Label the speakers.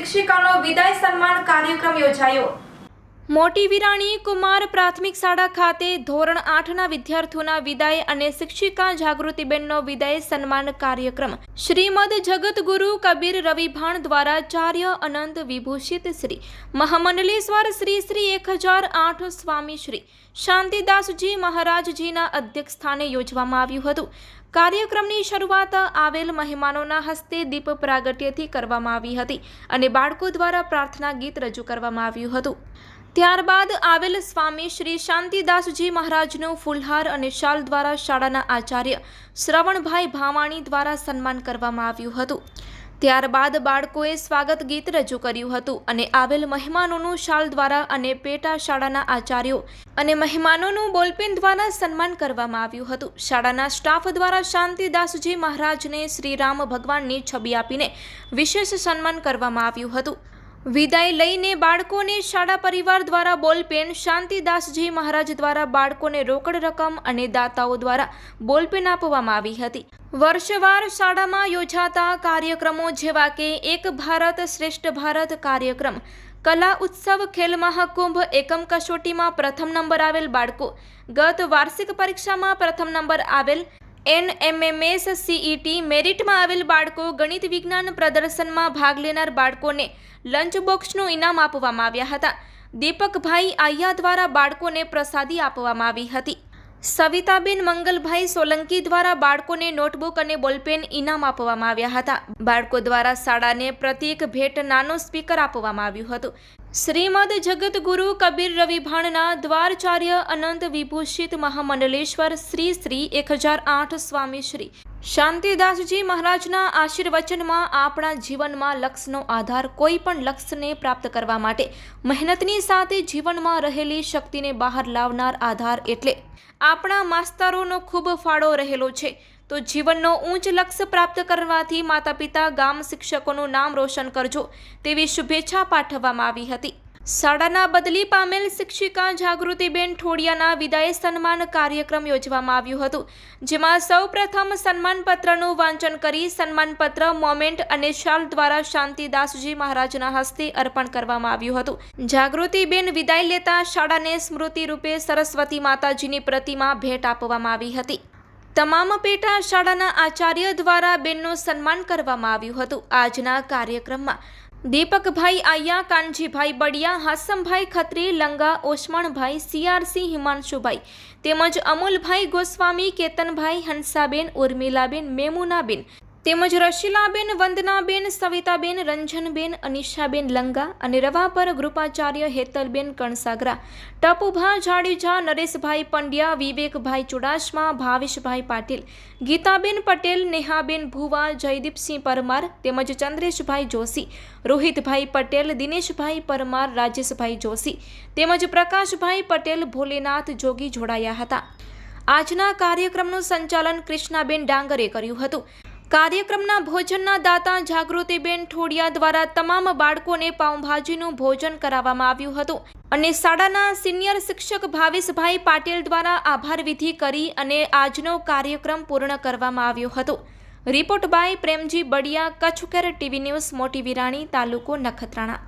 Speaker 1: શિક્ષિકાનો વિદાય સન્માન કાર્યક્રમ યોજાયો. મોટી વિરાણી કુમાર પ્રાથમિક શાળા ખાતે ધોરણ આઠના વિદ્યાર્થીઓના વિદાય અને શિક્ષિકા જાગૃતિબેનનો વિદાય સન્માન કાર્યક્રમ. શ્રીમદ જગતગુરુ કબીર રવિભાણ દ્વારા ચાર્ય અનંત વિભૂષિત શ્રી. મહામંડલેશ્વર શ્રી શ્રી એક હજાર આઠ સ્વામી શ્રી. શાંતિદાસજી મહારાજજીના અધ્યક્ષ સ્થાને યોજવામાં આવ્યું હતું. કાર્યક્રમની શરૂઆત આવેલ મહેમાનોના હસ્તે દીપ પ્રાગટ્યથી કરવામાં આવી હતી અને બાળકો દ્વારા પ્રાર્થના ગીત રજૂ કરવામાં આવ્યું હતું. ત્યારબાદ આવેલ સ્વામી શ્રી શાંતિદાસજી મહારાજનું ફુલહાર અને શાલ દ્વારા શાળાના આચાર્ય શ્રવણભાઈ ભાવાણી દ્વારા સન્માન કરવામાં આવ્યું હતું. ત્યારબાદ બાળકોએ સ્વાગત ગીત રજૂ કર્યું હતું અને આવેલ મહેમાનોનું શાલ દ્વારા અને પેટા શાળાના આચાર્યો અને મહેમાનોનું બોલપેન દ્વારા સન્માન કરવામાં આવ્યું હતું. શાળાના સ્ટાફ દ્વારા શાંતિદાસજી મહારાજને શ્રી રામ ભગવાનની છબી આપીને વિશેષ સન્માન કરવામાં આવ્યું હતું. વિદાય લઈને બાળકોને શાળા પરિવાર દ્વારા બોલપેન શાંતિદાસજી મહારાજ દ્વારા બાળકોને રોકડ રકમ અને દાતાઓ દ્વારા બોલપેન આપવામાં આવી હતી. વર્ષવાર શાળામાં યોજાતા કાર્યક્રમો જેવા કે એક ભારત શ્રેષ્ઠ ભારત કાર્યક્રમ, કલા ઉત્સવ, ખેલ મહાકુંભ, એકમ કસોટીમાં પ્રથમ નંબર આવેલ બાળકો, ગત વાર્ષિક પરીક્ષામાં પ્રથમ નંબર આવેલ એનએમએમએસ સીઈટી મેરિટમાં આવેલ બાળકો ગણિત વિજ્ઞાન પ્રદર્શનમાં ભાગ લેનાર બાળકોને લંચ બોક્સનું ઇનામ આપવામાં આવ્યા હતા. દીપકભાઈ આયા દ્વારા બાળકોને પ્રસાદી આપવામાં આવી હતી. સવિતાબેન મંગલભાઈ સોલંકી દ્વારા બાળકોને નોટબુક અને બોલપેન ઇનામ આપવામાં આવ્યા હતા. બાળકો દ્વારા શાળાને પ્રતિક ભેટ નાનો સ્પીકર આપવામાં આવ્યું હતું. શ્રીમદ જગતગુરુ કબીર રવિભાણના દ્વારચાર્ય અનંત વિભૂષિત મહામંડલેશ્વર શ્રી શ્રી એક હજાર આઠ સ્વામી શ્રી. શાંતિદાસજી મહારાજના આશીર્વચનમાં આપણા જીવનમાં લક્ષ્યનો આધાર કોઈ પણ લક્ષ્યને પ્રાપ્ત કરવા માટે મહેનતની સાથે જીવનમાં રહેલી શક્તિને બહાર લાવનાર આધાર એટલે આપણા માસ્તરોનો ખૂબ ફાળો રહેલો છે. તો જીવનનો ઉચ્ચ લક્ષ્ય પ્રાપ્ત કરવાથી માતા પિતા ગામ શિક્ષકોનું નામ રોશન કરજો તેવી શુભેચ્છા પાઠવવામાં આવી હતી. શાળાના બદલી પામેલ શિક્ષિકા જાગૃતિબેન ઠોડિયાના વિદાય સન્માન કાર્યક્રમ યોજવામાં આવ્યું હતું, જેમાં સૌપ્રથમ સન્માનપત્રનું વાંચન કરી સન્માનપત્ર, મોમેન્ટ અને શાલ દ્વારા શાંતિદાસજી મહારાજના હસ્તે અર્પણ કરવામાં આવ્યું હતું. જાગૃતિબેન વિદાય લેતા શાળાને સ્મૃતિ રૂપે સરસ્વતી માતાજીની પ્રતિમા ભેટ આપવામાં આવી હતી. તમામ પેટા શાળાના આચાર્ય દ્વારા બેનનું સન્માન કરવામાં આવ્યું હતું. આજના કાર્યક્રમમાં દીપકભાઈ આયા, કાનજીભાઈ બડિયા, હાસમભાઈ ખત્રી, લંગા ઓસમણભાઈ, સીઆરસી હિમાંશુભાઈ તેમજ અમુલભાઈ ગોસ્વામી, કેતનભાઈ હંસાબેન, ઉર્મિલાબેન, મેમુનાબેન તેમજ રશીલાબેન, વંદનાબેન, સવિતાબેન, રંજનબેન, અનિશાબેન લંગા અને રવાપર ગૃપાચાર્ય હેતલબેન કણસાગરા, ટપુભા જાડેજા, નરેશભાઈ પંડ્યા, વિવેકભાઈ ચુડાસમા, ભાવેશભાઈ પાટીલ, ગીતાબેન પટેલ, નેહાબેન ભુવા, જયદીપસિંહ પરમાર તેમજ ચંદ્રેશભાઈ જોશી, રોહિતભાઈ પટેલ, દિનેશભાઈ પરમાર, રાજેશભાઈ જોશી તેમજ પ્રકાશભાઈ પટેલ, ભોલેનાથ જોગી જોડાયા હતા. આજના કાર્યક્રમનું સંચાલન કૃષ્ણાબેન ડાંગરે કર્યું હતું. કાર્યક્રમના ભોજનના દાતા જાગૃતિબેન ઠોડિયા દ્વારા તમામ બાળકોને પાઉંભાજીનું ભોજન કરાવવામાં આવ્યું હતું અને શાળાના સિનિયર શિક્ષક ભાવેશભાઈ પાટીલ દ્વારા આભાર વિધિ કરી અને આજનો કાર્યક્રમ પૂર્ણ કરવામાં આવ્યો હતો. Report by Premji Badiya, Kutch care TV news, Moti Virani, તાલુકો નખત્રાણા.